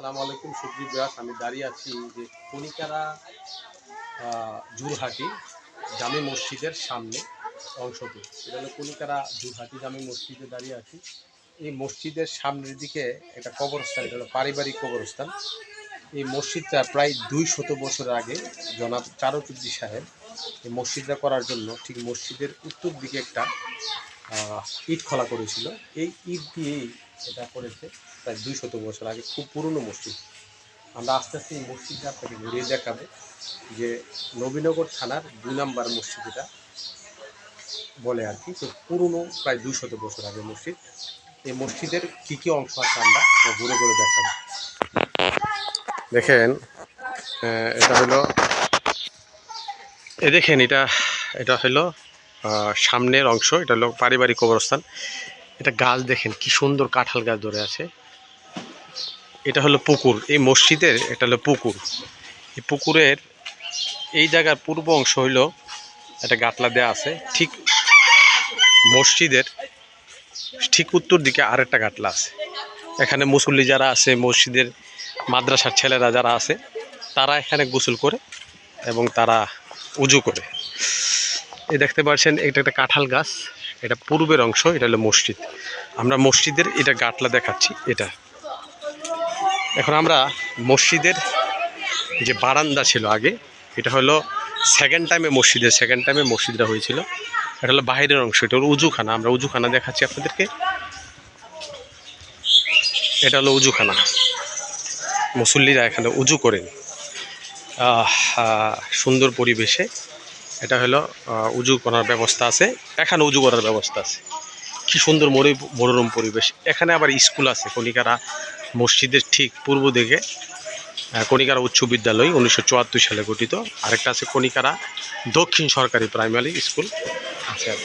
সালাম আলাইকুম সুপ্রিয় ব্যাস আমি দাঁড়িয়ে আছি যে কনিকারা আহ, জুরহাটি জামে মসজিদের সামনে অংশটি এটা হলো কনিকারা জুরহাটি জামে মসজিদে দাঁড়িয়ে আছি। এই মসজিদের সামনের দিকে একটা কবরস্থান এটা হলো পারিবারিক কবরস্থান। এই মসজিদটা প্রায় দুই শত বছর আগে জনাব চারুচুদ্দি সাহেব এই মসজিদটা করার জন্য ঠিক মসজিদের উত্তর দিকে একটা ইট খোলা করেছিল। এই ইট দিয়েই এটা করেছে প্রায় দুই শত বছর আগে, খুব পুরনো মসজিদ। আমরা আস্তে আস্তে এই মসজিদটা আপনাকে ঘুরিয়ে দেখাবো যে নবীনগর থানার দুই নম্বর মসজিদ এটা বলে আর কি। তো পুরনো প্রায় দুই শত বছর আগে মসজিদ। এই মসজিদের কী কী অংশ আছে আমরা ঘুরে ঘুরে দেখাবো। দেখেন এটা হলো এ দেখেন, এটা এটা হলো সামনের অংশ, এটা হলো পারিবারিক কবরস্থান। এটা গাছ দেখেন, কি সুন্দর কাঁঠাল গাছ ধরে আছে। এটা হলো পুকুর, এই মসজিদের, এটা হলো পুকুর। এই পুকুরের এই জায়গার পূর্ব অংশ হইল একটা গাটলা দেয়া আছে, ঠিক মসজিদের ঠিক উত্তর দিকে আরেকটা গাটলা আছে। এখানে মুসল্লি যারা আছে, মসজিদের মাদ্রাসার ছেলেরা যারা আছে, তারা এখানে গোসল করে এবং তারা উজু করে। এই দেখতে পাচ্ছেন, এটা একটা কাঁঠাল গাছ। এটা পূর্বের অংশ, এটা হলো মসজিদ। আমরা মসজিদের এটা গাটলা দেখাচ্ছি, এটা। এখন আমরা মসজিদের যে বারান্দা ছিল আগে, এটা হলো সেকেন্ড টাইমে মসজিদের সেকেন্ড টাইমে মসজিদটা হয়েছিল। এটা হলো বাইরের অংশ, এটা হলো উজুখানা। আমরা উজুখানা দেখাচ্ছি আপনাদেরকে। এটা হলো উজুখানা। মুসল্লিরা এখানে উজু করেন। সুন্দর পরিবেশে। এটা হলো উজু করার ব্যবস্থা আছে। এখানে উজু করার ব্যবস্থা আছে। কি সুন্দর মরি, মনোরম পরিবেশ। এখানে আবার স্কুল আছে, কণিকারা মসজিদের ঠিক পূর্ব দিকে। কণিকারা উচ্চ বিদ্যালয়, উনিশশো চুয়াত্তর সালে গঠিত। আরেকটা আছে কণিকারা দক্ষিণ সরকারি প্রাইমারি স্কুল। আছে আর।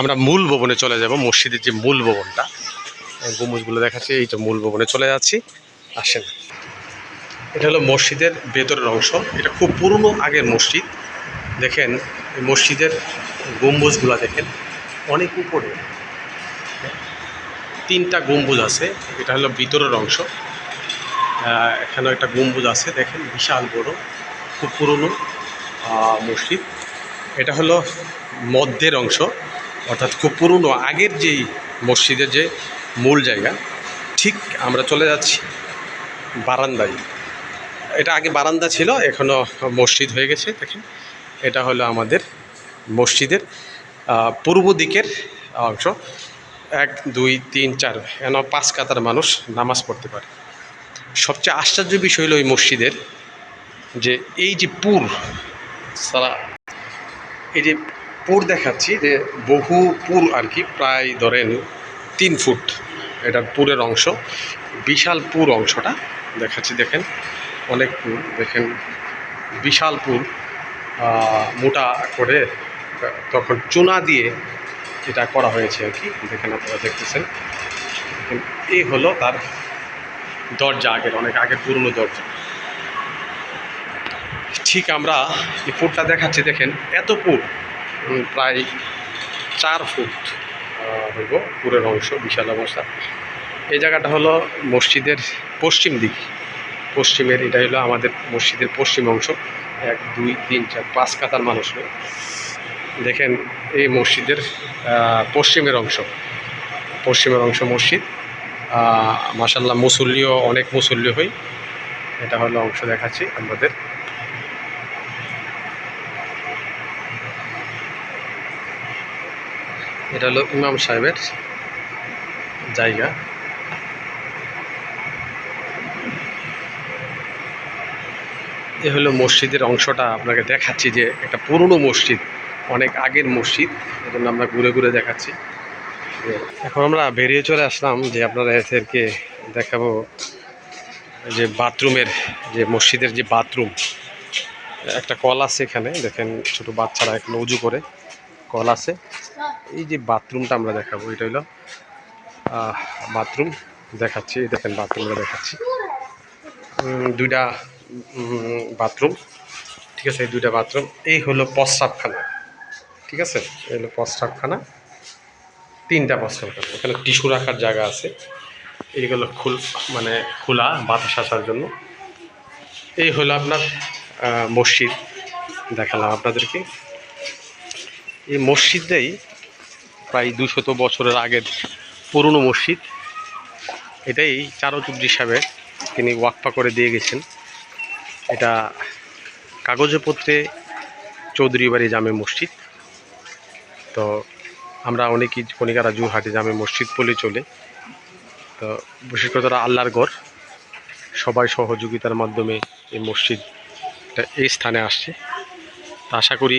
আমরা মূল ভবনে চলে যাব, মসজিদের যে মূল ভবনটা। গম্বুজগুলো দেখাচ্ছে এইটা মূল ভবনে চলে যাচ্ছি। আসেন। এটা হলো মসজিদের ভেতরের অংশ। এটা খুব পুরনো আগের মসজিদ। দেখেন মসজিদের গম্বুজগুলা দেখেন অনেক উপরে। তিনটা গম্বুজ আছে এটা হলো ভিতরের অংশ। আহ, এখানেও একটা গম্বুজ আছে দেখেন বিশাল বড় খুব পুরনো মসজিদ। এটা হলো মধ্যের অংশ অর্থাৎ খুব পুরনো আগের যেই মসজিদের যে মূল জায়গা। ঠিক আমরা চলে যাচ্ছি বারান্দায়। এটা আগে বারান্দা ছিল এখনও মসজিদ হয়ে গেছে, দেখেন। এটা হলো আমাদের মসজিদের পূর্ব দিকের অংশ। এক, দুই, তিন, চার, এন, পাঁচ কাতার মানুষ নামাজ পড়তে পারে। সবচেয়ে আশ্চর্য বিষয় হলো এই মসজিদের যে এই যে পুর, সারা, এই যে পুর দেখাচ্ছি, যে বহু পুর আর কি, প্রায় ধরেন তিন ফুট, এটার পুরের অংশ, বিশাল পুর অংশটা দেখাচ্ছি, দেখেন। অনেক পুর দেখেন বিশাল আহ, মোটা করে তখন চুনা দিয়ে এটা করা হয়েছে আর কি। দেখেন আপনারা দেখতেছেন। এই হলো তার দরজা আগের অনেক আগের পুরনো দরজা। ঠিক আমরা এই পুরটা দেখাচ্ছি দেখেন এত পুর প্রায় চার ফুট হইব পুরের অংশ বিশাল অবস্থা। এই জায়গাটা হলো মসজিদের পশ্চিম দিক। পশ্চিমের এটা হলো আমাদের মসজিদের পশ্চিম অংশ। এক, দুই, তিন, চার, পাঁচ কাতার মানুষ দেখেন, এই মসজিদের পশ্চিমের অংশ। পশ্চিমের অংশ মসজিদ। মাসাল্লাহ মুসল্লিও, অনেক মুসল্লি হই। এটা হলো অংশ দেখাচ্ছি আমাদের। এটা হলো ইমাম সাহেবের জায়গা। এ হলো মসজিদের অংশটা আপনাকে দেখাচ্ছি যে একটা পুরনো মসজিদ, অনেক আগের মসজিদ। এজন্য আমরা ঘুরে ঘুরে দেখাচ্ছি। এখন আমরা বেরিয়ে চলে আসলাম যে আপনারা এদেরকে দেখাবো যে বাথরুমের যে মসজিদের যে বাথরুম। একটা কল আছে এখানে, দেখেন ছোট বাচ্চারা এখানে উজু করে। কল আছে। এই যে বাথরুমটা আমরা দেখাবো, এটা হলো বাথরুম দেখাচ্ছি। দেখেন বাথরুমটা দেখাচ্ছি। দুইটা বাথরুম। ঠিক আছে, এই দুইটা বাথরুম। এই হলো প্রস্রাবখানা। ঠিক আছে, এই হলো প্রস্রাবখানা। তিনটা প্রস্রাবখানা। এখানে টিস্যু রাখার জায়গা আছে। এইগুলো খুল মানে খোলা বাতাস আসার জন্য। এই হলো আপনার মসজিদ। দেখালাম আপনাদেরকে। এই মসজিদটাই প্রায় দুশত বছরের আগের পুরনো মসজিদ। এটাই চারচুদ্দি সাহেবের তিনি ওয়াকফা করে দিয়ে গেছেন। এটা কাগজে পত্রে চৌধুরী বাড়ি জামে মসজিদ। তো আমরা অনেকেই কণিকারা জুরহাটে জামে মসজিদ বলে চলে। তো বিশেষ করে তারা আল্লাহর গড় সবাই সহযোগিতার মাধ্যমে এই মসজিদটা এই স্থানে আসছে। তা আশা করি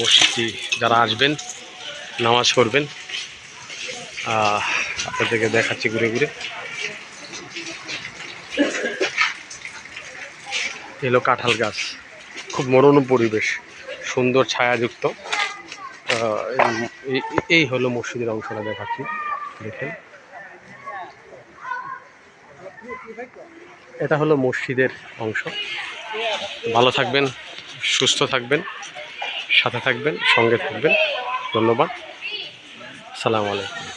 মসজিদটি যারা আসবেন, নামাজ পড়বেন আপনাদেরকে দেখাচ্ছি ঘুরে ঘুরে। এলো কাঁঠাল গাছ। খুব মনোরম পরিবেশ, সুন্দর ছায়াযুক্ত। এই- হলো মসজিদের অংশটা দেখাচ্ছি, দেখেন। এটা হলো মসজিদের অংশ। ভালো থাকবেন, সুস্থ থাকবেন, সাথে থাকবেন, সঙ্গে থাকবেন। ধন্যবাদ। সালাম আলাইকুম।